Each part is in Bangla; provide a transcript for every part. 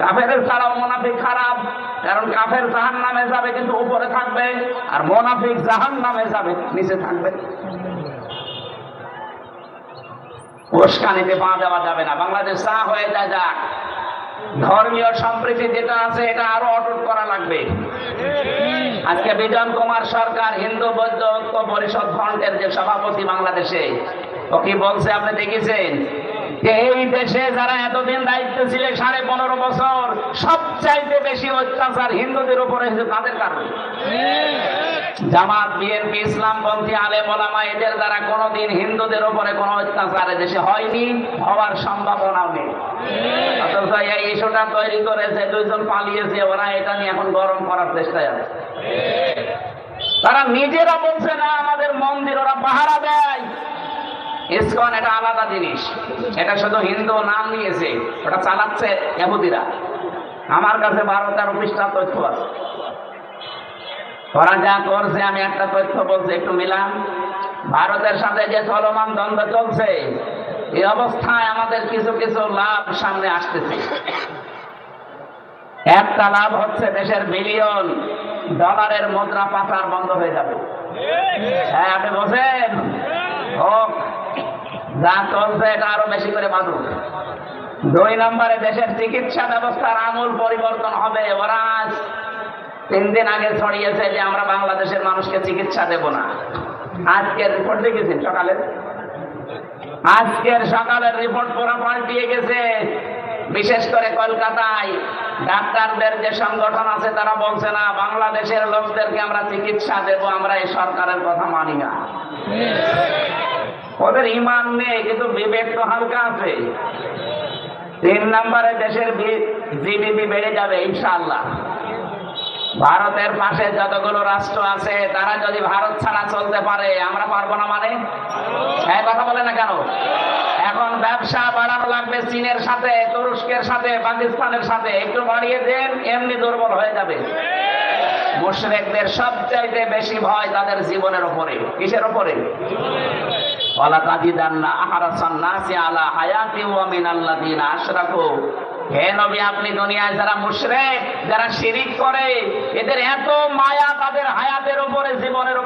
কাফের ছাড়াও মোনাফিক খারাপ, কারণ কাফের জাহান নামে যাবে কিন্তু উপরে থাকবে আর মোনাফিক জাহান নামে যাবে, নিচে থাকবে। উস্কানিতে পা দেওয়া যাবে না। বাংলাদেশ চা হয়ে যায় যাক। ধর্মীয় সম্প্রীতি যেটা আছে, এটা আরও অটুট করা লাগবে। আজকে বিজন কুমার সরকার হিন্দু বৌদ্ধ ঐক্য পরিষদ ফ্রন্টের যে সভাপতি বাংলাদেশে, ও কি বলছে আপনি দেখেছেন? এই দেশে যারা এতদিন দায়িত্ব ছিল, সাড়ে পনেরো বছর, সবচাইতে বেশি অত্যাচার হিন্দুদের উপরে হয়েছে তাদের কারণে। জামাত বিএনপি আলেম, ওলামা, এদের দ্বারা কোনোদিন হিন্দুদের উপরে অত্যাচার দেশে হয়নি, হওয়ার নেই। ইস্যুটা তৈরি করেছে, দুইজন পালিয়েছে, ওরা এটা নিয়ে এখন গরম করার চেষ্টায় আছে। তারা নিজেরা বলছে, না, আমাদের মন্দির, ওরা পাহারা দেয়। ইসকন এটা আলাদা জিনিস। এটা শুধু হিন্দু নাম নিয়েছে ওটা চালাচ্ছে এহুদিরা আমার কাছে বারো তেরো পৃষ্ঠা তথ্য আছে। ওরা যা করছে আমি একটা তথ্য বলছি একটু মিলাম ভারতের সাথে যে চলমান দ্বন্দ্ব চলছে এই অবস্থায় আমাদের কিছু কিছু লাভ সামনে আসতেছে। একটা লাভ হচ্ছে দেশের বিলিয়ন ডলারের মুদ্রা পাচার বন্ধ হয়ে যাবে। হ্যাঁ আপনি বলছেন? হোক বেশি করে দুই নম্বরে দেশের চিকিৎসা ব্যবস্থার পরিবর্তন হবে। তিন দিন আগে ছড়িয়েছে যে আমরা বাংলাদেশের মানুষকে চিকিৎসা দেব না। আজকের রিপোর্ট দেখেছেন সকালে আজকের সকালের রিপোর্ট পুরো পাল্টিয়ে গেছে। বিশেষ করে কলকাতায় ডাক্তারদের যে সংগঠন আছে তারা বলছে না, বাংলাদেশের লোকদেরকে আমরা চিকিৎসা দেব, আমরা এই সরকারের কথা মানি না। ওদের ইমান নেই, কিন্তু বিবেক তো হালকা আছে। তিন নম্বরে দেশের জিডিপি বেড়ে যাবে, ইনশাআল্লাহ। ভারতের পাশে যতগুলো রাষ্ট্র আছে, তারা যদি ভারত ছাড়া চলতে পারে, আমরা পারব না মানে? হ্যাঁ কথা বলে না কেন? এখন ব্যবসা বাড়ানো লাগবে চীনের সাথে, তুরস্কের সাথে, পাকিস্তানের সাথে। একটু বাড়িয়ে দেন, এমনি দুর্বল হয়ে যাবে। মুশরেকদের সবচাইতে বেশি ভয় তাদের জীবনের উপরে কিসের উপরে আপনি দুনিয়ায় যারা যারা শিরিক করে, এদের এত মায়া তাদের হায়াতের জীবনের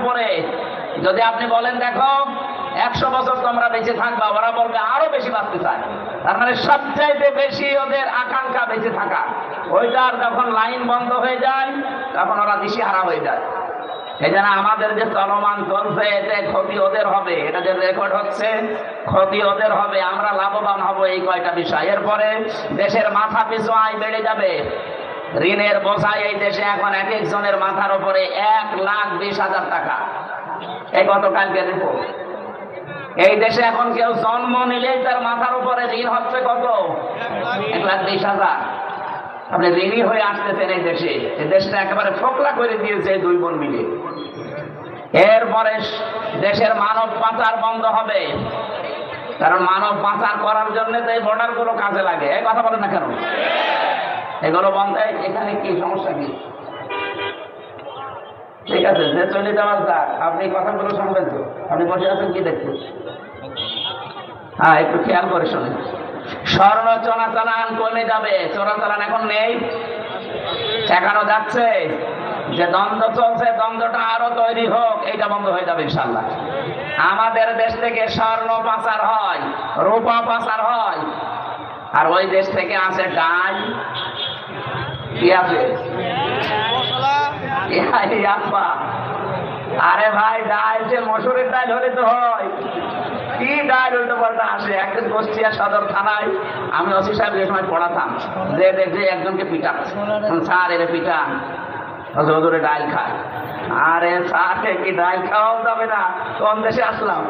যদি আপনি বলেন, দেখো, একশো বছর তোমরা বেঁচে থাকবা, ওরা বলবে, আরও বেশি বাঁচতে চায়। তার মানে সবচাইতে বেশি ওদের আকাঙ্ক্ষা বেঁচে থাকা। ওইটার যখন লাইন বন্ধ হয়ে যায়, তখন ওরা দিশি হারা হয়ে যায়। এই আমাদের যে চলমান চলছে ক্ষতি ওদের হবে। এটা যে রেকর্ড হচ্ছে, ক্ষতি ওদের হবে। আমরা লাভবান হব এই কয়টা বিষয়। এরপরে দেশের মাথা পিছু আয় বেড়ে যাবে। ঋণের এই দেশে এখন এক একজনের মাথার উপরে এক লাখ বিশ হাজার টাকা। এই গতকালকে রিপোর্ট এই দেশে এখন কেউ জন্ম নিলেই তার মাথার উপরে ঋণ হচ্ছে কত? এক লাখ বিশ হাজার। আপনি ঋণী হয়ে আসতেছেন এই দেশে। এই দেশটা একেবারে ফোকলা করে দিয়েছে দুই বোন মিলে। এরপরে দেশের মানব পাচার বন্ধ হবে। কারণ মানব পাচার করার জন্য তো এই বর্ডারগুলো কাজে লাগে। এই কথা বলেন না কেন? এগুলো বন্ধ। এখানে কি সমস্যা কি? ঠিক আছে, যে চলে যাওয়ার যাক। আপনি কথাগুলো শুনবেন তো। আপনি বসে আছেন কি দেখছেন হ্যাঁ একটু খেয়াল করে শোনেন। স্বর্ণ চোরাচালান কমে যাবে। চোরাচালান এখন নেই। ঠেকানো যাচ্ছে। যে দ্বন্দ্ব চলছে, দ্বন্দ্বটা আরও তৈরি হোক, এইটা বন্ধ হয়ে যাবে ইনশাল্লাহ আমাদের দেশ থেকে স্বর্ণ পাচার হয়, রূপা পাচার হয়। আর ওই দেশ থেকে আসে ডাল। কি আছে? আরে ভাই, ডাল যে মসুরের ডাল হলে তো হয়। কি ডাল উল্টো পাল্টা আসে? একদিন কুষ্টিয়া সদর থানায় আমি অসি সাহেব যে সময় পড়াতাম। যে দেখছে একজনকে পিটা স্যার, এর পিটা হজরে ডাল খায়। আরে সাথে কি ডাল খাওয়াও যাবে না? কোন দেশে আসলাম?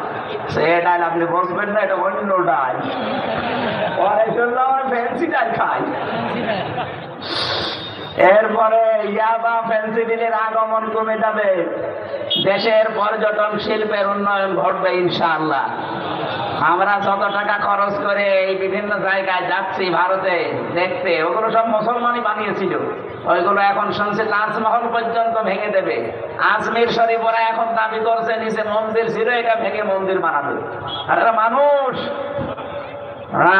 সে ডাল আপনি বসবেন না, এটা অন্য ডাল। পরে শুনলাম আমার ফ্যান্সি ডাল খায়। এরপরে ইয়াবা ফেন্সিডিলের আগমন কমে যাবে। দেশের পর্যটন শিল্পের উন্নয়ন ঘটবে ইনশাআল্লাহ। আমরা যত টাকা খরচ করে এই বিভিন্ন জায়গায় যাচ্ছি ভারতে, দেখতে, ওগুলো সব মুসলমানই বানিয়েছিল। ওইগুলো এখন শুনছে তাজমহল পর্যন্ত ভেঙে দেবে। আজমির শরীফ ওরা এখন দাবি করছে, নিচে মন্দির ছিল, এটা ভেঙে মন্দির বানাবে। আর মানুষ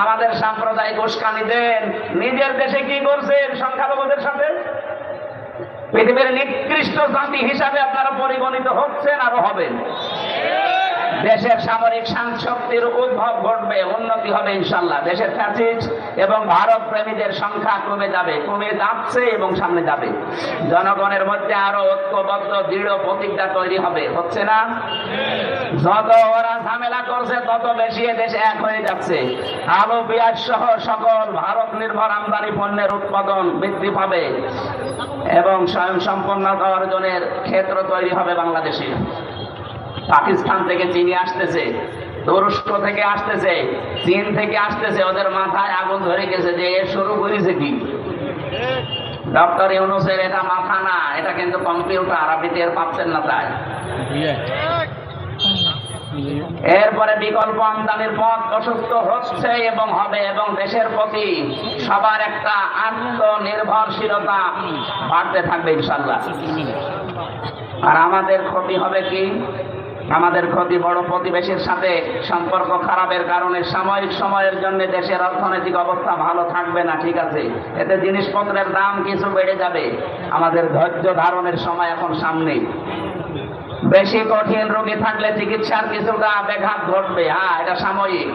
আমাদের সাম্প্রদায়িক উস্কানি দেন। নিজের দেশে কি করছেন সংখ্যালঘুদের সাথে? পৃথিবীর নিকৃষ্ট জাতি হিসাবে আপনারা পরিগণিত হচ্ছেন আরও হবেন। দেশের সামরিক শক্তির উদ্ভব ঘটবে, উন্নতি হবে ইনশাল্লাহ দেশের ফ্যাসিস্ট এবং ভারত প্রেমীদের সংখ্যা কমে যাবে, কমে যাচ্ছে এবং সামনে যাবে। জনগণের মধ্যে আরও ঐক্যবদ্ধ, দৃঢ় প্রতিজ্ঞা তৈরি হবে, হচ্ছে না? যত ওরা ঝামেলা করছে, তত বেশি দেশে এক হয়ে যাচ্ছে। আলু পেঁয়াজ সহ সকল ভারত নির্ভর আমদানি পণ্যের উৎপাদন বৃদ্ধি পাবে এবং স্বয়ং সম্পন্নতা অর্জনের ক্ষেত্র তৈরি হবে বাংলাদেশে। পাকিস্তান থেকে চিনি আসতেছে, তুরস্ক থেকে আসতেছে, চীন থেকে আসতেছে, ওদের মাথায় আগুন ধরে গেছে যে এর শুরু করেছে কি? ডক্টর ইউনুসের এটা মাথা না, এটা কিন্তু কম্পিউটার, আপনি পাচ্ছেন না তাই। এরপরে বিকল্প আমদানির পথ প্রশস্ত হচ্ছে এবং হবে, এবং দেশের প্রতি সবার একটা আত্মনির্ভরশীলতা বাড়তে থাকবে ইনশাল্লাহ। আর আমাদের ক্ষতি হবে কি? আমাদের ক্ষতি বড় প্রতিবেশীর সাথে সম্পর্ক খারাপের কারণে সাময়িক সময়ের জন্য দেশের অর্থনৈতিক অবস্থা ভালো থাকবে না, ঠিক আছে? এতে জিনিসপত্রের দাম কিছু বেড়ে যাবে। আমাদের ধৈর্য ধারণের সময় এখন সামনে বেশি কঠিন রোগী থাকলে চিকিৎসার কিছুটা ব্যাঘাত ঘটবে। হ্যাঁ এটা সাময়িক।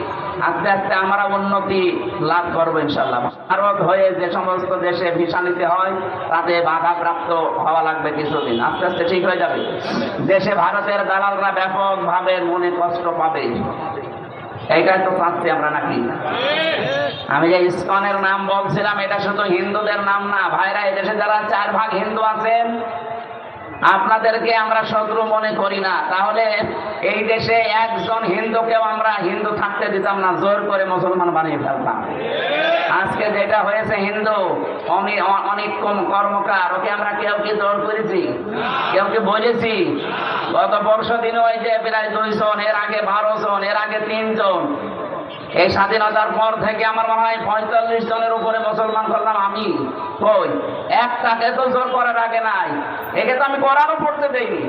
আস্তে আস্তে আমরা উন্নতি লাভ করব ইনশাল্লাহ ভারত হয়ে যে সমস্ত দেশে ভিসা নিতে হয়, তাতে বাধাপ্রাপ্ত হওয়া লাগবে কিছুদিন। আস্তে আস্তে ঠিক হয়ে যাবে। দেশে ভারতের দালালরা ব্যাপকভাবে মনে কষ্ট পাবে। এইটাই তো পাচ্ছি আমরা নাকি? আমি যে ইসকনের নাম বলছিলাম, এটা শুধু হিন্দুদের নাম না। ভাইরা, এদেশে যারা চার ভাগ হিন্দু আছেন আপনাদেরকে আমরা শত্রু মনে করি না। তাহলে এই দেশে একজন হিন্দুকেও আমরা হিন্দু থাকতে দিতাম না, জোর করে মুসলমান বানিয়ে ফেলতাম। আজকে যেটা হয়েছে হিন্দু, অনি- অনেক কম কর্মকার, ওকে আমরা কেউ কি জোর করেছি? কেউ কি বলেছি? গত পরশু দিন ওই যে প্রায় দুইজন, এর আগে বারো জন, এর আগে তিনজন এই স্বাধীনতার পর থেকে আমার মনে হয় পঁয়তাল্লিশ জনের উপরে মুসলমান করলাম আমি। কই? একটাকে তো জোর করার আগে নাই। একে তো আমি কোরআনও পড়তে দেইনি।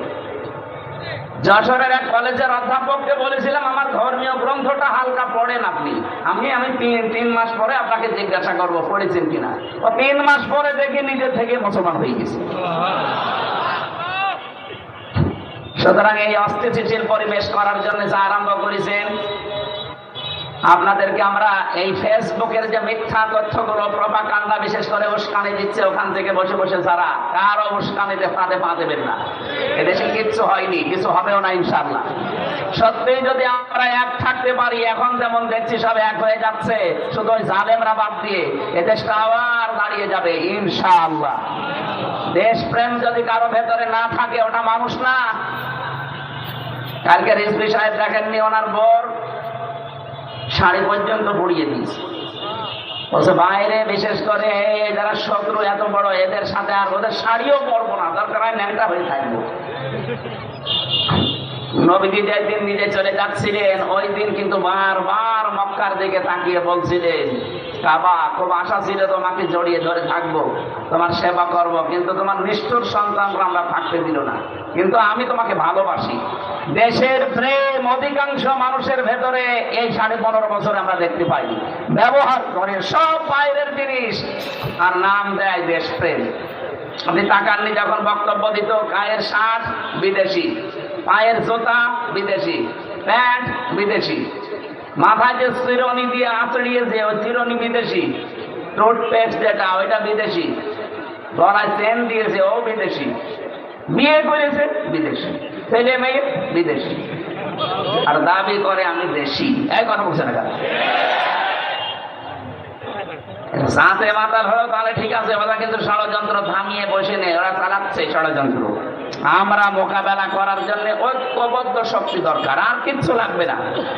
যশোরের এক কলেজের অধ্যাপককে বলেছিলাম, আমার ধর্মীয় গ্রন্থটা হালকা পড়েন আপনি। আমি আমি তিন তিন মাস পরে আপনাকে জিজ্ঞাসা করব, পড়েছেন কিনা? ও তিন মাস পরে দেখি নিজের থেকে মুসলমান হয়ে গেছে। সুতরাং এই অস্থিতিশীল পরিবেশ করার জন্য যা আরম্ভ করেছেন আপনাদেরকে আমরা এই ফেসবুকের যে মিথ্যা তথ্যগুলো প্রপাকাণ্ডা বিশেষ করে উস্কানি দিচ্ছে ওখান থেকে বসে বসে যারা, কারও উস্কানিতে ফাঁদে পা দেবেন না। এদেশে কিচ্ছু হয়নি, কিছু হবেও না ইনশাল্লাহ সত্যিই যদি আমরা এক থাকতে পারি, এখন যেমন দেখছি সব এক হয়ে যাচ্ছে, শুধু ওই জালেমরা বাদ দিয়ে এদেশটা আবার দাঁড়িয়ে যাবে, ইনশাআল্লাহ। দেশপ্রেম যদি কারও ভেতরে না থাকে, ওটা মানুষ না। কালকে রিজভি সাহেব দেখেননি ওনার বোর? শাড়ি পর্যন্ত পড়িয়ে দিয়েছে। বলছে, বাইরে বিশেষ করে যারা শত্রু এত বড়, এদের সাথে আর ওদের শাড়িও পরবো না। দরকার হয় ন্যাংটা হয়ে থাকব। নিজে চলে যাচ্ছিলেন। ওই দিন কিন্তু বারবার মক্কার দিকে তাকিয়ে বলছিলেন, কাবা, খুব আশা ছিল তোমাকে জড়িয়ে ধরে থাকব, তোমার সেবা করব, কিন্তু তোমার নিষ্ঠুর সন্তানরা আমরা থাকতে দিল না। কিন্তু আমি তোমাকে ভালোবাসি। দেশের প্রেম অধিকাংশ মানুষের ভেতরে এই সাড়ে পনেরো বছর আমরা দেখতে পাই। ব্যবহার করে সব বাইরের জিনিস আর নাম দেয় দেশপ্রেম। আপনি তাকাননি যখন বক্তব্য দিত, গায়ের শার্ট বিদেশি, পায়ের জোতা বিদেশি, প্যান্ট বিদেশি, মাথায় যে চিরনি দিয়ে আঁচড়িয়েছে ওই চিরনি বিদেশি টুথপেস্ট যেটা, ওইটা বিদেশি, গলায় চেন দিয়েছে, ও বিদেশি, বিয়ে করেছে বিদেশি। ছেলে মেয়ে বিদেশি। আর দাবি করে আমি দেশি। এই কথা বলছে না সাথে তাহলে ঠিক আছে, ওরা কিন্তু ষড়যন্ত্র থামিয়ে বসে নেই, ওরা চালাচ্ছে ষড়যন্ত্র। আমরা মোকাবেলা করার জন্য ঐক্যবদ্ধ শক্তি দরকার, আর কিচ্ছু লাগবে না।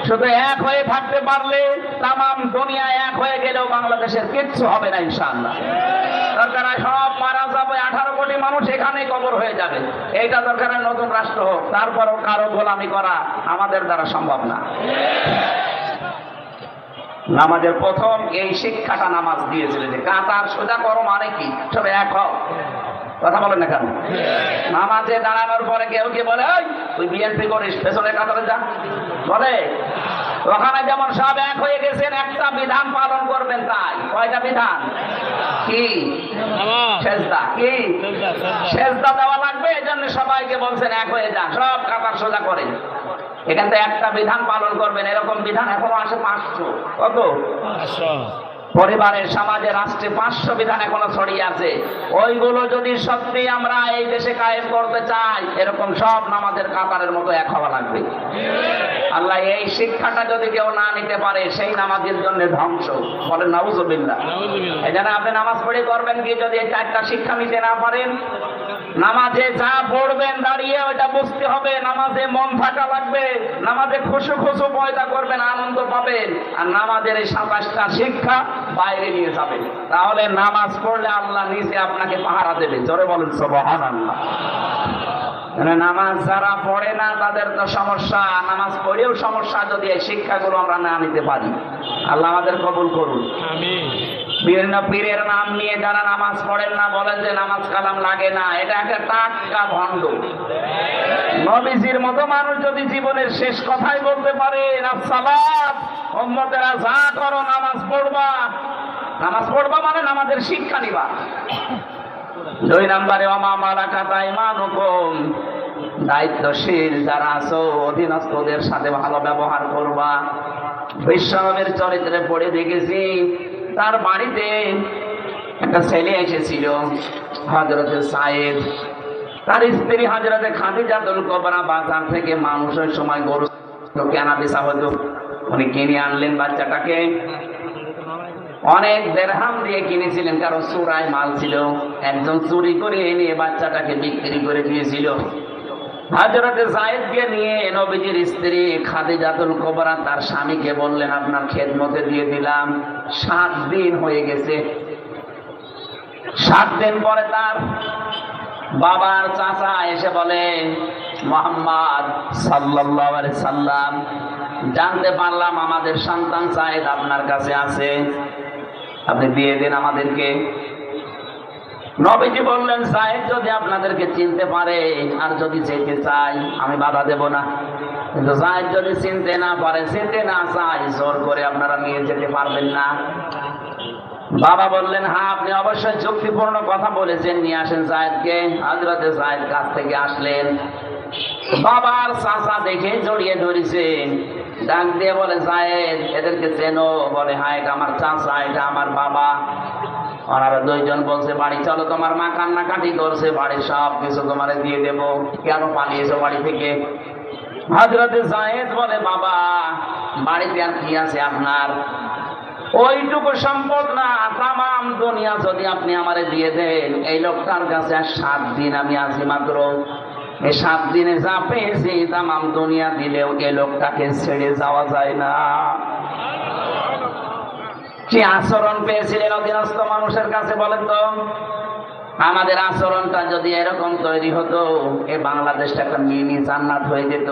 শুধু এক হয়ে থাকতে পারলে তাম দুনিয়া এক হয়ে গেলেও বাংলাদেশের কিচ্ছু হবে না, ইনশাআল্লাহ। দরকার সব মারা যাবে, আঠারো কোটি মানুষ এখানে কবর হয়ে যাবে। এইটা দরকার নতুন রাষ্ট্র হোক, তারপরও কারও গোলামি করা আমাদের দ্বারা সম্ভব না। নামাজের প্রথম এই শিক্ষাটা নামাজ দিয়েছিল যে, কাতার সোজা করো মানে কি? সবে এক হও। কথা বলেন না কেন? নামাজে দাঁড়ানোর পরে কেউ কি বলে "ওই, তুই বিএনপি করিস পেছনে কাতারে যা। বলে ওখানে যেমন সব এক হয়ে গেছেন একটা বিধান পালন করবেন তাই। কয়টা বিধান? কি? সেজদা। কি? সেজদা দেওয়া লাগবে এই জন্য সবাইকে বলছেন এক হয়ে যা সব কাতার সোজা করে এখান থেকে একটা বিধান পালন করবেন এরকম বিধান এখনও আসে পাঁচশো। কত? পরিবারের সমাজে রাষ্ট্রে পাঁচশো বিধান এখনও ছড়িয়ে আছে। ওইগুলো যদি সত্যি আমরা এই দেশে কায়েম করতে চাই এরকম সব নামাজের কাতারের মতো এক হওয়া লাগবে। আল্লাহ এই শিক্ষাটা যদি কেউ না নিতে পারে সেই নামাজের জন্য ধ্বংস। বলেন নাউজুবিল্লাহ। এই জন্য আপনি নামাজ পড়ে করবেন কি যদি এই চারটা শিক্ষা নিতে না পারেন? নামাজে যা পড়বেন দাঁড়িয়ে ওইটা বুঝতে হবে। নামাজে মন থাকা লাগবে। নামাজে খুশু খুশু পয়দা করবেন আনন্দ পাবেন। আর নামাজের এই সাতাশটা শিক্ষা বাইরে নিয়ে যাবেন তাহলে নামাজ পড়লে আল্লাহ নিজে আপনাকে পাহারা দেবে। জোরে বলেন সবহান আল্লাহ মানে নামাজ যারা পড়ে না তাদের তো সমস্যা। নামাজ পড়েও সমস্যা যদি এই শিক্ষাগুলো আমরা না নিতে পারি। আল্লাহ আমাদের কবুল করুন। বিভিন্ন পীরের নাম নিয়ে যারা নামাজ পড়েন না বলেন যে নামাজ কালাম লাগে না। এটা একটা টাটকা ভণ্ড। নবীজির মতো মানুষ যদি জীবনের শেষ কথাই বলতে পারে সালাত উম্মতেরা যা করো, নামাজ পড়বা। নামাজ পড়বা মানে নামাজের শিক্ষা নিবা। দুই নম্বরে অমা মালা কাতাই মানুকম দায়িত্বশীল যারা আছো, অধীনস্থদের সাথে ভালো ব্যবহার করবা। বিশ্বনবের চরিত্রে পড়ে দেখেছি, তার বাড়িতে একটা ছেলে এসেছিল হজরতে সাহেব তার স্ত্রী হজরতে খাদিজাতুল কবরা বাজার থেকে মানুষের সময় গরু কেনা বেচা হতো। উনি কিনে আনলেন বাচ্চাটাকে। অনেক দেড়হাম দিয়ে কিনেছিলেন, কারণ চুরায় মাল ছিল। একজন চুরি করে এনে বাচ্চাটাকে বিক্রি করে দিয়েছিল। হাজরতে জায়েদকে নিয়ে নবীজির স্ত্রী কোবরা তার স্বামীকে বললেন, আপনার দিয়ে দিলাম, সাত দিন হয়ে গেছে। সাত দিন পরে তার বাবার চাচা এসে বলে, মোহাম্মদ আলাইহি সাল্লাম জানতে পারলাম আমাদের সন্তান সাহেব আপনার কাছে আছে। আপনি দিয়ে দিন আমাদেরকে। নবীজি বললেন সাহেব যদি আপনাদেরকে চিনতে পারে আর যদি যেতে চাই আমি বাধা দেব না। কিন্তু সাহেব যদি চিনতে না পারে, চিনতে না চাই জোর করে আপনারা নিয়ে যেতে পারবেন না। বাবা বললেন হ্যাঁ আপনি অবশ্যই যুক্তিপূর্ণ কথা বলেছেন, নিয়ে আসেন সাহেবকে হাজরতে জায়দ কাছ থেকে আসলেন। বাবার চাচা দেখে জড়িয়ে ধরেছেন ডাক দিয়ে বলে জায়েদ এদেরকে চেনো। বলে হ্যাঁ এটা আমার চাচা, এটা আমার বাবা। ওনারা দুইজন বলছে, বাড়ি চলো, তোমার মা কান্নাকাটি করছে, বাড়ির সব কিছু তোমার দিয়ে দেব। কেন পালিয়েছো বাড়ি থেকে? হাজরতে জায়েদ বলে, বাবা, বাড়িতে আর কি আছে আপনার? ওইটুকু সম্পদ না তাম দুনিয়া যদি আপনি আমারে দিয়ে দেন, এই লোকটার কাছে আর সাত দিন আমি আছি মাত্র। এই সাত দিনে যা পেয়েছি তাম দুনিয়া দিলেও এই লোকটাকে ছেড়ে যাওয়া যায় না। কি আচরণ পেয়েছিলেন অধীনস্থ মানুষের কাছে বলেন তো? আমাদের আচরণটা যদি এরকম তৈরি হতো, এ বাংলাদেশটা একটা মিনি জান্নাত হয়ে যেত।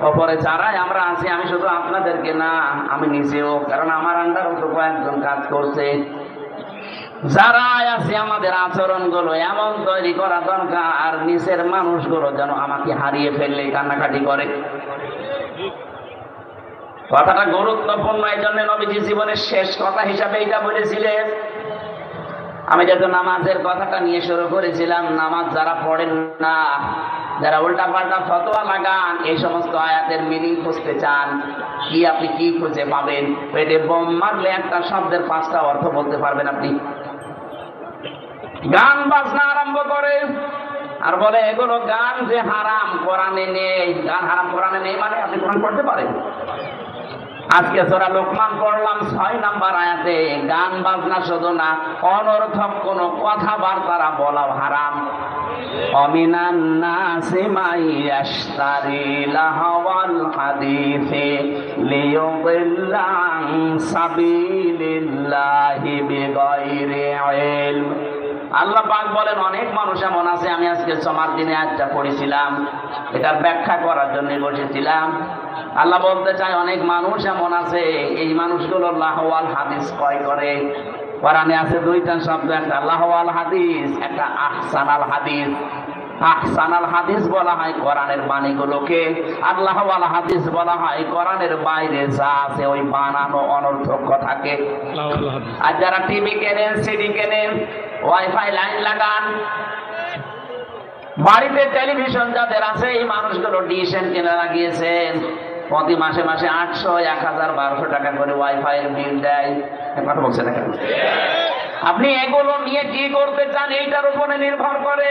অপরে যারাই আমরা আছি, আমি শুধু আপনাদেরকে না, আমি নিজেও, কারণ আমার আন্ডারও তো কয়েকজন কাজ করছে। যারা আছে আমাদের আচরণগুলো এমন তৈরি করা দরকার, আর নিচের মানুষগুলো যেন আমাকে হারিয়ে ফেললে কান্নাকাটি করে। কথাটা গুরুত্বপূর্ণ এই জন্য নবীজি জীবনের শেষ কথা হিসাবে এটা বলেছিলেন। আমি যেহেতু নামাজের কথাটা নিয়ে শুরু করেছিলাম, নামাজ যারা পড়েন না, যারা উল্টা পাল্টা ফতোয়া লাগান, এই সমস্ত আয়াতের মিনিং খুঁজতে চান, কি আপনি কি খুঁজে পাবেন? পেটে বোম মারলে একটা শব্দের পাঁচটা অর্থ বলতে পারবেন আপনি। গান বাজনা আরম্ভ করে। আর বলে, এগুলো গান যে হারাম, কোরআনে নেই। গান হারাম, কোরআনে নেই মানে আপনি কোরআন পড়তে পারেন। আজকে সোরা লোকমান পড়লাম ছয় নাম্বার আয়াতে, গান বাজনা শুধু না, অনর্থক কোন কথাবার্তারা বলা হারাম। অমিনান নাসি মাই ইয়াশতারি লাহাওয়াল হাদিসে লিয়ুদিল্লা আন সাবিলিল্লাহি বিগাইরি ইলম। আল্লাহ পাক বলেন, অনেক মানুষ এমন আছে, আমি আজকে সমার দিনে আজটা পড়েছিলাম এটার ব্যাখ্যা করার জন্য বসেছিলাম। আল্লাহ বলতে চাই অনেক মানুষ এমন আছে, এই মানুষগুলো লাহওয়াল হাদিস ক্রয় করে। কোরআনে আছে দুইটা শব্দ, একটা লাহওয়াল হাদিস, একটা আহসান আল হাদিস। আহসানাল হাদিস বলা হয়, কোরআনের বাণীগুলোকে। আল্লাহ ওয়ালা হাদিস বলা হয়, কোরআনের বাইরে যা আছে ওই বানানো অনর্থক কথাকে। আর যারা টিভি কেনেন সিডি কেনেন ওয়াইফাই লাইন লাগান, বাড়িতে টেলিভিশন যাদের আছে, এই মানুষগুলো ডিসেন কিনে লাগিয়েছেন। প্রতি মাসে মাসে আটশো, এক হাজার, বারোশো টাকা করে ওয়াইফাই বিল দেয়। কথা বলছে না আপনি এগুলো নিয়ে কি করতে চান, এইটার উপরে নির্ভর করে।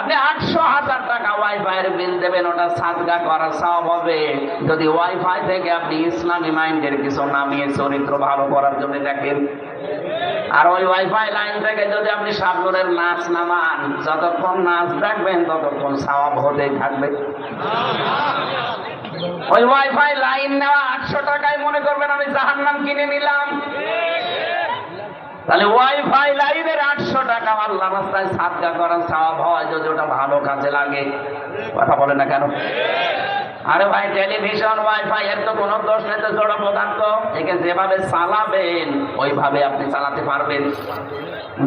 আপনি আটশো হাজার টাকা ওয়াইফাই এর বিল দেবেন, ওটা সাদগা করা সব হবে। যদি ওয়াইফাই থেকে আপনি ইসলামী মাইন্ডের কিছু নামিয়ে চরিত্র ভালো করার জন্য দেখেন। আর ওই ওয়াইফাই লাইন থেকে যদি আপনি সাবনুরের নাচ নামান, যতক্ষণ নাচ দেখবেন, ততক্ষণ সাওয়াব হতেই থাকবে। ওই ওয়াইফাই লাইন নেওয়া আটশো টাকায় মনে করবেন আমি জাহান্নাম কিনে নিলাম। তাহলে ওয়াইফাই লাইনের আটশো টাকা আল্লাহ রাস্তায় সাদগা করার সাওয়াব হয় যদি ওটা ভালো কাজে লাগে, কথা বলে না কেন? আরে ভাই টেলিভিশন ওয়াইফাই এর তো কোনো দোষ নেই, তো জড় পদার্থ। একে যেভাবে চালাবেন, ওইভাবে আপনি চালাতে পারবেন।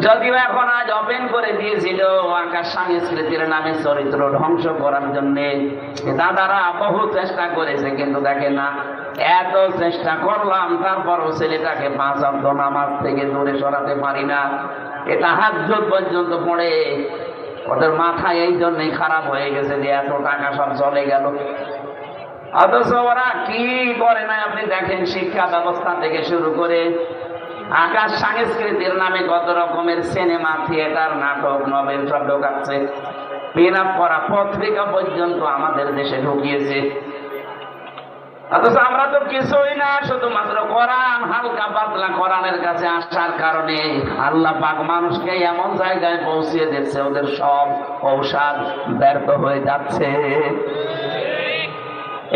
যদিও এখন আজ ওপেন করে দিয়েছিল, আকাশ সংস্কৃতির নামে চরিত্র ধ্বংস করার জন্য দাদারা বহু চেষ্টা করেছে, কিন্তু দেখে না, এত চেষ্টা করলাম, তারপরও ছেলেটাকে পাঁচ অব্দ নামাজ থেকে দূরে সরাতে পারি না। এটা হাত জোর পর্যন্ত পড়ে, ওদের মাথা এই জন্যই খারাপ হয়ে গেছে যে এত টাকা সব চলে গেল। অথচ ওরা কি করে না আপনি দেখেন, শিক্ষা ব্যবস্থা থেকে শুরু করে আকাশ সংস্কৃতির নামে কত রকমের সিনেমা, থিয়েটার, নাটক, নভেল সব ঢোকাচ্ছে। আপ করা পত্রিকা পর্যন্ত আমাদের দেশে ঢুকিয়েছে। অথচ আমরা তো কিছুই না, শুধুমাত্র কোরআন, হালকা পাতলা কোরআনের কাছে আসার কারণে আল্লাহ পাক মানুষকে এমন জায়গায় পৌঁছিয়ে দিচ্ছে ওদের সব ঔষধ ব্যর্থ হয়ে যাচ্ছে।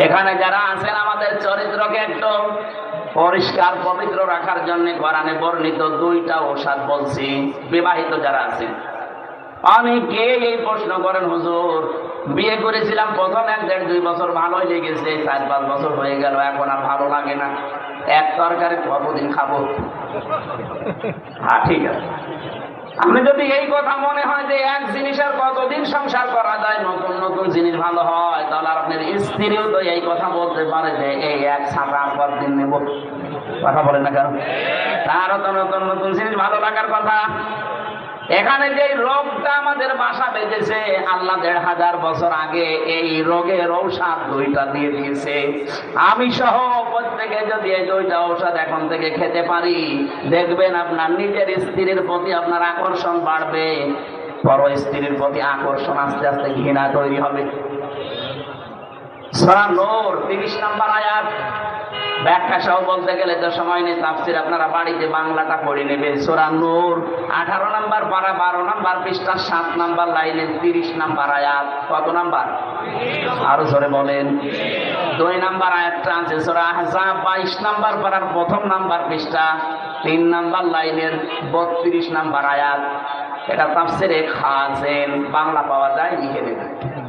এখানে যারা আছেন আমাদের চরিত্রকে একটু পরিষ্কার, পবিত্র রাখার জন্য কোরআনে বর্ণিত দুইটা ওষাদ বলছি, বিবাহিত যারা আছেন। অনেকে এই প্রশ্ন করেন হুজুর? বিয়ে করেছিলাম প্রথম এক দেড় দুই বছর, ভালোই লেগেছে, চার পাঁচ বছর হয়ে গেল, এখন আর ভালো লাগে না। এক তরকারি কতদিন খাব? হ্যাঁ ঠিক আছে। আপনি যদি এই কথা মনে হয় যে এক জিনিসের কতদিন সংসার করা যায়, নতুন নতুন জিনিস ভালো হয়, তাহলে আপনার স্ত্রীও তো এই কথা বলতে পারে যে এই এক পর দিন নেব? কথা বলে না কেন? তারও তো নতুন নতুন জিনিস ভালো লাগার কথা। এখানে যে রোগটা আমাদের বাসা বেঁধেছে, আল্লাহ দেড় হাজার বছর আগে এই রোগের ঔষধ দুইটা দিয়ে দিয়েছে। আমি সহ প্রত্যেকে যদি এই দুইটা ঔষধ এখন থেকে খেতে পারি, দেখবেন আপনার নিজের স্ত্রীর প্রতি আপনার আকর্ষণ বাড়বে। পর স্ত্রীর প্রতি আকর্ষণ আস্তে আস্তে ঘৃণা তৈরি হবে। সরা নূর তিরিশ নাম্বার আয়াত। ব্যাখ্যা সহ বলতে গেলে তো সময় নেই, তাফসির আপনারা বাড়িতে বাংলাটা পড়ে নেবে সোরা নূর, আঠারো নাম্বার পারা, বারো নাম্বার পৃষ্ঠা, সাত নাম্বার লাইনে, তিরিশ নাম্বার আয়াত। কত নাম্বার? আরও জোরে বলেন। দুই নাম্বার আয়াতটা আছে, সোরা আহজাব, বাইশ নাম্বার পারার প্রথম নাম্বার পৃষ্ঠা, তিন নাম্বার লাইনের বত্রিশ নাম্বার আয়াত। এটা তাফসিরে খাজেন, বাংলা পাওয়া যায়, লিখে নেবেন।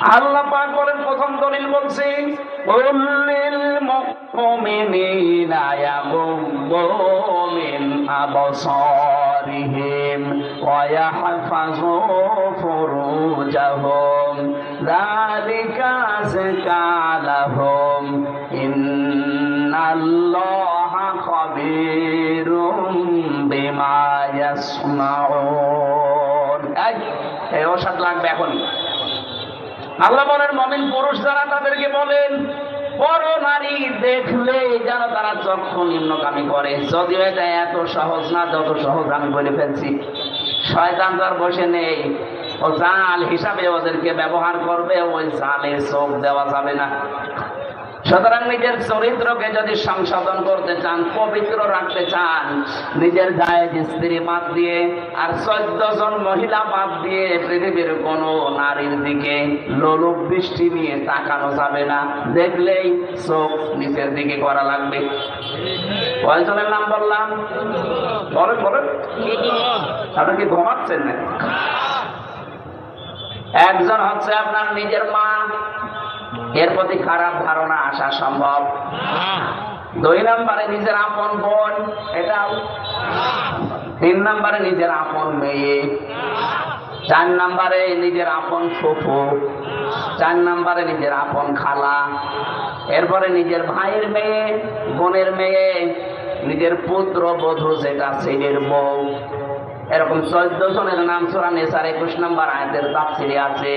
আল্লাহ পাক বলেন, প্রথম দলিল বলছে উল্লিল মুমিনিনা ইয়াগুম্মু মিন আবসারিহিম ওয়া ইয়াহফাযু ফুরুজাহুম। যালিকা আযকা লাহুম। ইন্নাল্লাহা খাবীরুম বিমা ইয়াসমাউন। এই ওষুধ লাগবে এখনই আল্লাহ বলেন, মমিন পুরুষ যারা তাদেরকে বলেন, বড় নারী দেখলে যেন তারা চক্ষু নিম্নগামী করে। যদিও এটা এত সহজ না, যত সহজ আমি বলে ফেলছি। শয়তান তার বসে নেই। ও জাল হিসাবে ওদেরকে ব্যবহার করবে, ওই জালে চোখ দেওয়া যাবে না। সুতরাং নিজের চরিত্রকে যদি সংশোধন করতে চান, পবিত্র রাখতে চান, নিজের জায়েজ স্ত্রী বাদ দিয়ে আর চোদ্দ জন মহিলা বাদ দিয়ে পৃথিবীর কোন নারীর দিকে লোলুপ দৃষ্টি নিয়ে তাকানো যাবে না। দেখলেই চোখ নিচের দিকে করা লাগবে। কয়জনের নাম বললাম। বলেন বলেন। আপনি কি ঘুমাচ্ছেন না একজন হচ্ছে আপনার নিজের মা এর প্রতি খারাপ ধারণা আসা সম্ভব। দুই নম্বরে নিজের আপন বোন, এটাও। তিন নম্বরে নিজের আপন মেয়ে। চার নাম্বারে নিজের আপন ফুফু। চার নাম্বারে নিজের আপন খালা। এরপরে নিজের ভাইয়ের মেয়ে, বোনের মেয়ে, নিজের পুত্র, বধূ, যেটা ছেলের বউ। এরকম চোদ্দ জনের নাম সুরা নেসার একুশ নম্বর আয়াতের তাফসিরে আছে।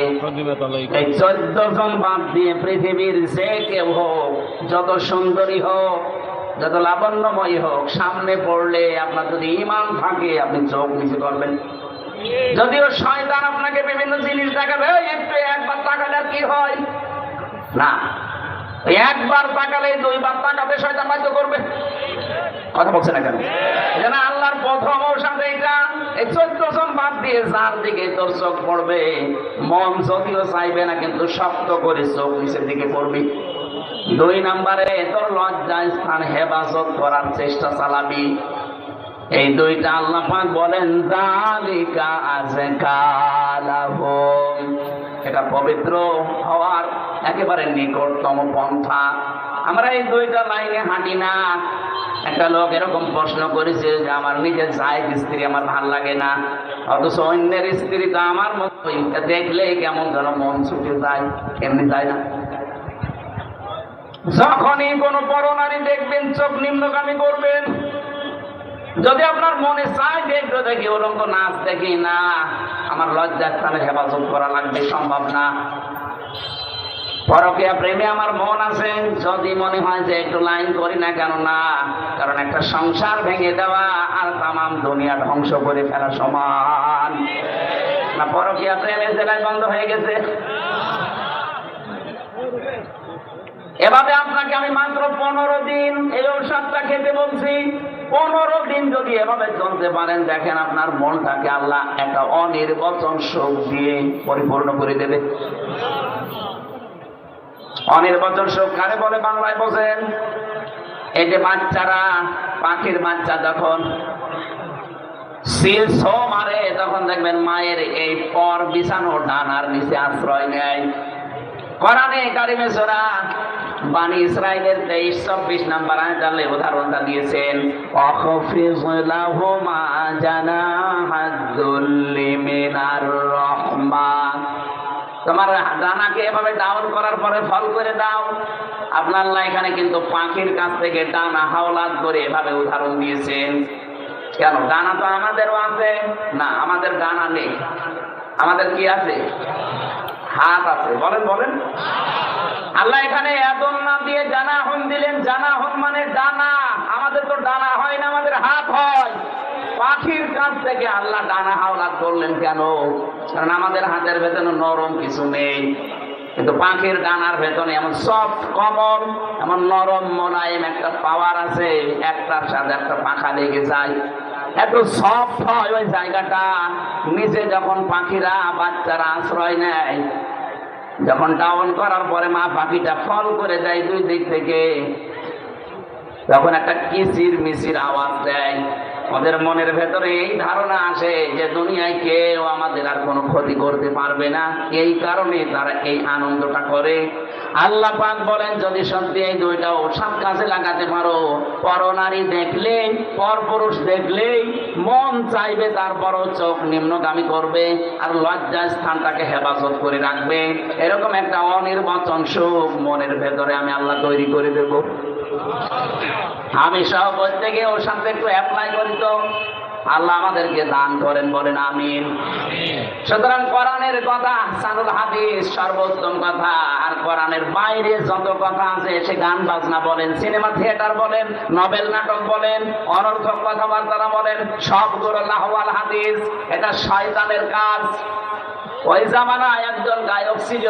এই চোদ্দ জন বাদ দিয়ে পৃথিবীর যে কেউ হোক যত সুন্দরী হোক যত লাবণ্যময় হোক সামনে পড়লে আপনার যদি ইমান থাকে আপনি চোখ নিচে করবেন। যদিও শয়তান আপনাকে বিভিন্ন জিনিস দেখাবে একটু একবার তাকালে আর কি হয়? না। একবার তাকালে দুইবার তাকাবে শয়তান বাধ্য করবে। কথা বলছে না কেন? যেন আল্লাহর প্রথম এই চোদ্দ জন বাদ দিয়ে যার দিকে তোর চোখ পড়বে, মন যদিও চাইবে না, কিন্তু শক্ত করে চোখ নিচের দিকে দুই নম্বরে, তোর লজ্জায় স্থান হেফাজত করার চেষ্টা চালাবি। এই দুইটা আল্লাহ পাক বলেন জালিকা আজকালাহুম। এটা পবিত্র হওয়ার একেবারে নিকটতম পন্থা। আমরা এই দুইটা লাইনে হাঁটি না। একটা লোক এরকম প্রশ্ন করেছে যে, আমার নিজের জায়েদ স্ত্রী আমার ভালো লাগে না। অথচ অন্যের স্ত্রী তো আমার মতোই। দেখলে কেমন যেন মন ছুটে যায়। এমনি যায় না। যখনই কোনো বড় নারী দেখবেন, চোখ নিম্নগামী করবেন, যদি আপনার মনে চায় একটু দেখি, ওরকম নাচ দেখি না। আমার লজ্জার স্থানে হেফাজত করা লাগবে, সম্ভব না। পরকিয়া প্রেমে আমার মন আছে। যদি মনে হয় যে একটু লাইন করি না কেন? না, কারণ একটা সংসার ভেঙে দেওয়া আর তামাম দুনিয়া ধ্বংস করে ফেলা সমান। না, পরকিয়া প্রেমের জেলায় বন্ধ হয়ে গেছে। এভাবে আপনাকে আমি মাত্র পনেরো দিন এই ঔষধটা খেতে বলছি। পনেরো দিন যদি এভাবে চলতে পারেন, দেখেন আপনার মনটাকে আল্লাহ একটা অনির্বচন শোক দিয়ে পরিপূর্ণ করে দেবে। অনির্বচন শোক কারে বলে বাংলায় বোঝেন, এই যে বাচ্চারা, পাখির বাচ্চা যখন মারে, তখন দেখবেন মায়ের এই পর বিছানো ডানার নিচে আশ্রয় নেয়। ইসরাইলের তেইশ, চব্বিশ নাম্বার উদাহরণটা দিয়েছেন তোমার ডানাকে এভাবে ডাউন করার পরে ফল করে দাও। আপনার এখানে কিন্তু পাখির কাছ থেকে ডানা, হাওলাত করে এভাবে উদাহরণ দিয়েছেন। কেন? ডানা তো আমাদেরও আছে। না, আমাদের ডানা নেই। আমাদের কি আছে? হাত আছে। বলেন বলেন। আল্লাহ এখানে এত না দিয়ে জানা হন দিলেন। জানা হন মানে ডানা। আমাদের তো ডানা হয় না, আমাদের হাত হয়। পাখির কাছ থেকে আল্লাহ ডানা হাওলাত করলেন কেন? কারণ আমাদের হাতের ভেতরে নরম কিছু নেই। কিন্তু পাখির ডানার ভেতরে এমন সফট কমন এমন নরম মোলায়েম একটা পাওয়ার আছে, একটার সাথে একটা পাখা লেগে যায়। এত সফট হয় ওই জায়গাটা। নিচে যখন পাখিরা, বাচ্চারা আশ্রয় নেয়, যখন ডাউন করার পরে মা পাখিটা ফল করে দেয় দুই দিক থেকে, তখন একটা কিচির মিচির আওয়াজ দেয়। ওদের মনের ভেতরে এই ধারণা আসে যে দুনিয়ায় কেউ আমাদের আর কোনো ক্ষতি করতে পারবে না। এই কারণে তারা এই আনন্দটা করে। আল্লাহ পাক বলেন, যদি সত্যি এই দুইটা ওষাদ কাজে লাগাতে পারো, পরনারী দেখলেই, পরপুরুষ দেখলেই মন চাইবে, তারপরও চোখ নিম্নগামী করবে আর লজ্জা স্থানটাকে হেফাজত করে রাখবে। এরকম একটা অনির্বাচন সুখ মনের ভেতরে আমি আল্লাহ তৈরি করে দেবো। আমি সহ প্রত্যেকে ওর সাথে একটু অ্যাপ্লাই করি তো। আল্লাহ আমাদেরকে দান করেন, বলেন আমিন। সুতরাং কোরআনের কথা সানুল হাদিস, সর্বোত্তম কথা, আর কোরআনের বাইরে যত কথা আছে, সে গান বাজনা বলেন, সিনেমা থিয়েটার বলেন, নভেল নাটক বলেন, অনর্থক কথাবার্তা বলেন, সবগুলো লাহওয়াল হাদিস, এটা শয়তানের কাজ। ওই জামানায় একজন গায়ক ছিল,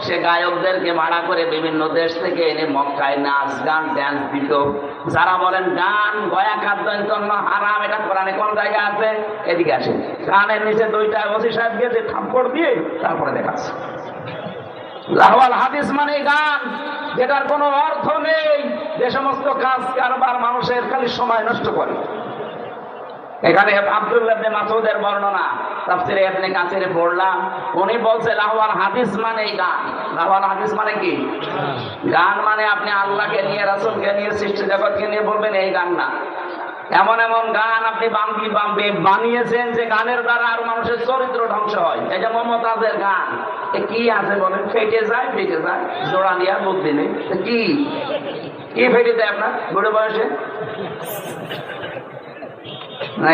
সে গায়কদেরকে ভাড়া করে বিভিন্ন দেশ থেকে এনে মক্কায় নাচ, গান ড্যান্স দিত। যারা বলেন, গান, গয়া খাদ্য জন্য হারাম, এটা কোরআনে কোন জায়গা আছে? এদিকে আসে গানের নিচে দুইটা ওসি সাহেব গিয়েছে থাপ্পড় দিয়ে তারপরে দেখাচ্ছে। লাহওয়াল হাদিস মানে গান, যেটার কোনো অর্থ নেই। যে সমস্ত কাজ কারবার মানুষের খালি সময় নষ্ট করে। এখানে আব্দুল্লাহ ইবনে বর্ণনা। তাফসিরে ইবনে কাসিরে পড়লাম। উনি বলছে লাহওয়াল হাদিস মানে এই গান। লাহওয়াল হাদিস মানে কি? গান মানে আপনি আল্লাহকে নিয়ে, রাসূলকে নিয়ে, সৃষ্টি জগৎকে নিয়ে বলবেন, এই গান না। এমন এমন গান আপনি বাম্পি বাম্পি বানিয়েছেন যে গানের দ্বারা আর মানুষের চরিত্র ধ্বংস হয়। এই যে মমতাজের গান। কি আছে বলেন? ফেটে যায় ফেটে যায়। জোড়া দেওয়ার বুদ্ধি নেই। কি? কি ফেটে দেয় আপনার? বুড়ো বয়সে?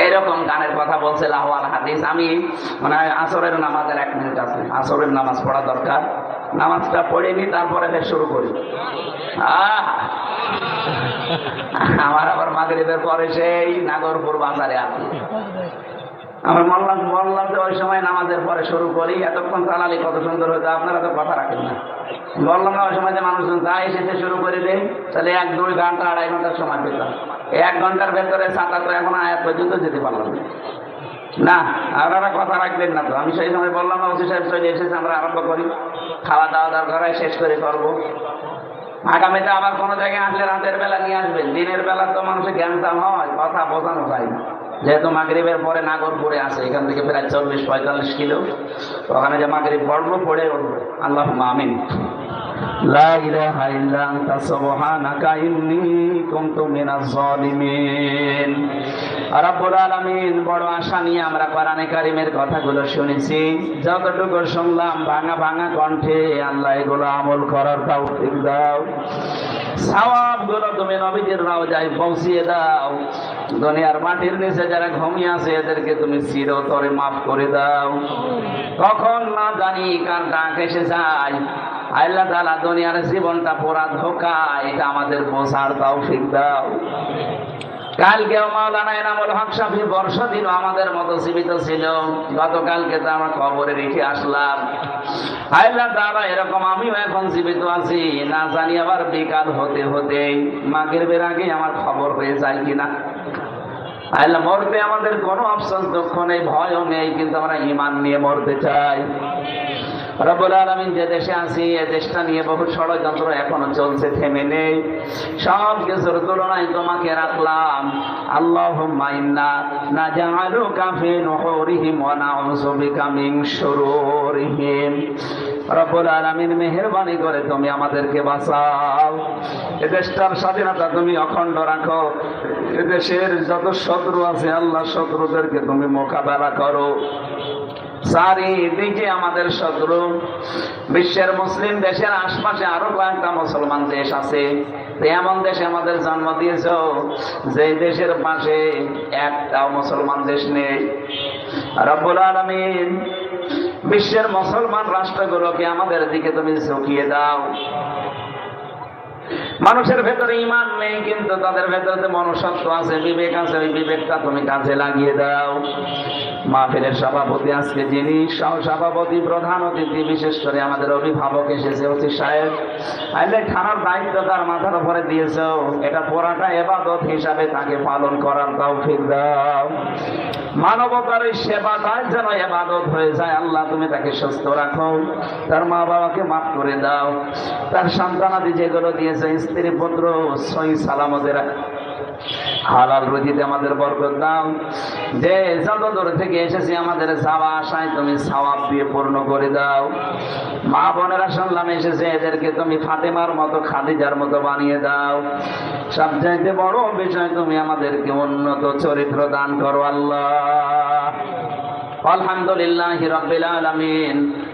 এরকম গানের কথা বলছে লাহওয়াল হাদিস। আমি মানে আসরের নামাজের এক মিনিট আছে। আসরের নামাজ পড়া দরকার। নামাজটা পড়ে নি, তারপরে শুরু করি! আমার আবার মাগরিবের পরে সেই নাগরপুর বাজারে আছে আমার বললাম বললাম যে ওই সময় নামাজের পরে শুরু করি, এতক্ষণ চালালি কত সুন্দর হতো আপনারা তো কথা রাখেন না। না ওই সময় যে মানুষজন যা এসেছে শুরু করে দেয়, তাহলে এক, দুই ঘণ্টা, আড়াই ঘণ্টার সময় পেতাম এক ঘণ্টার ভেতরে সাঁতার তো এখন আয়াত পর্যন্ত যেতে পারলাম না। আপনারা কথা রাখবেন না তো। আমি সেই সময় বললাম না ওসি সাহেব চলে এসেছে, আমরা আরম্ভ করি। খাওয়া দাওয়া দাওয়া ঘরে শেষ করে করব। আগামীতে আবার কোনো জায়গায় আসলে রাতের বেলা নিয়ে আসবেন। দিনের বেলা তো মানুষের জ্ঞানতাম হয়, কথা বোঝানো যায় না। যেহেতু মাগরীবের পরে নাগরপুরে আছে, এখান থেকে প্রায় চল্লিশ, পঁয়তাল্লিশ কিলো। ওখানে যে মাগরীব পড়ব পড়ে উঠবো। আল্লাহ নিয়ে আমরা শুনেছি। যতটুকু শুনলাম, ভাঙা ভাঙা কণ্ঠে আল্লাহ এগুলো আমল করার তৌফিক দাও। সওয়াবগুলো তুমি নবীজির রওজায় পৌঁছিয়ে দাও। দুনিয়ার মাটির নিচে যারা ঘুমিয়ে আছে, এদেরকে তুমি চিরতরে মাফ করে দাও। কখন না জানি কার ডাক এসে যায়। আল্লাহ তালা দুনিয়ার জীবনটা পোড়া ধোকা, এটা আমাদের বোঝার তৌফিক দাও। কালকেও মাওলানা এনামুল হক সাফি বর্ষ দিন আমাদের মতো জীবিত ছিল। গতকালকে তো আমরা খবরে রেখে আসলাম। আল্লাহ দাদা এরকম আমিও এখন জীবিত আছি, না জানি আবার বিকাল হতে হতে মাগের বের আগে আমার খবর হয়ে যায় কিনা। আল্লাহ মরতে আমাদের কোনো অপশন দুঃখ নেই, ভয়ও নেই, কিন্তু আমরা ইমান নিয়ে মরতে চাই। রব্বুল যে দেশে আছি, এ দেশটা নিয়ে বহু ষড়যন্ত্র এখনও চলছে, থেমে নেই। সব কিছুর তুলনায় তোমাকে রাখলাম। আল্লাহ না জাহালু কাফি রব্বুল আলামিন মেহেরবানি করে তুমি আমাদেরকে বাঁচাও। এ দেশটার স্বাধীনতা তুমি অখণ্ড রাখো। এ দেশের যত শত্রু আছে, আল্লাহ শত্রুদেরকে তুমি মোকাবেলা করো। চারিদিকে আমাদের শত্রু। বিশ্বের মুসলিম দেশের আশপাশে আরও কয়েকটা মুসলমান দেশ আছে। এমন দেশে আমাদের জন্ম দিয়েছ, যে দেশের পাশে একটাও মুসলমান দেশ নেই। রব্বুল আলমিন বিশ্বের মুসলমান রাষ্ট্রগুলোকে আমাদের দিকে তুমি ঝুঁকিয়ে দাও। মানুষের ভেতরে ইমান নেই, কিন্তু তাদের ভেতরে মনুষ্যত্ব আছে, বিবেক আছে, ওই বিবেকটা তুমি কাজে লাগিয়ে দাও। মাহফিলের সভাপতি আজকে যিনি, সহ সভাপতি, প্রধান অতিথি, বিশেষ করে আমাদের অভিভাবক এসেছে অতি সাহেব। আইলে খানার দায়িত্ব তার মাথার উপরে দিয়েছ, এটা পুরাটা এবাদত হিসাবে তাকে পালন করার তৌফিক দাও। মানবতার এই সেবা তাই যেন এবাদত হয়ে যায়। আল্লাহ, তুমি তাকে সুস্থ রাখো। তার মা বাবাকে মাফ করে দাও। তার সন্তানাদি যেগুলো দিয়েছে, স্ত্রী, পুত্র সই সালামতের হালাল রুজিতে আমাদের বরকত দাও। যে থেকে এসেছি আমাদের আশায় তুমি সওয়াব দিয়ে পূর্ণ করে দাও। মা বোনেরা এসেছে, এদেরকে তুমি ফাতেমার মতো, খাদিজার মতো বানিয়ে দাও। সবচাইতে বড় বিষয় তুমি আমাদেরকে উন্নত চরিত্র দান করো আল্লাহ। আলহামদুলিল্লাহ আলামিন।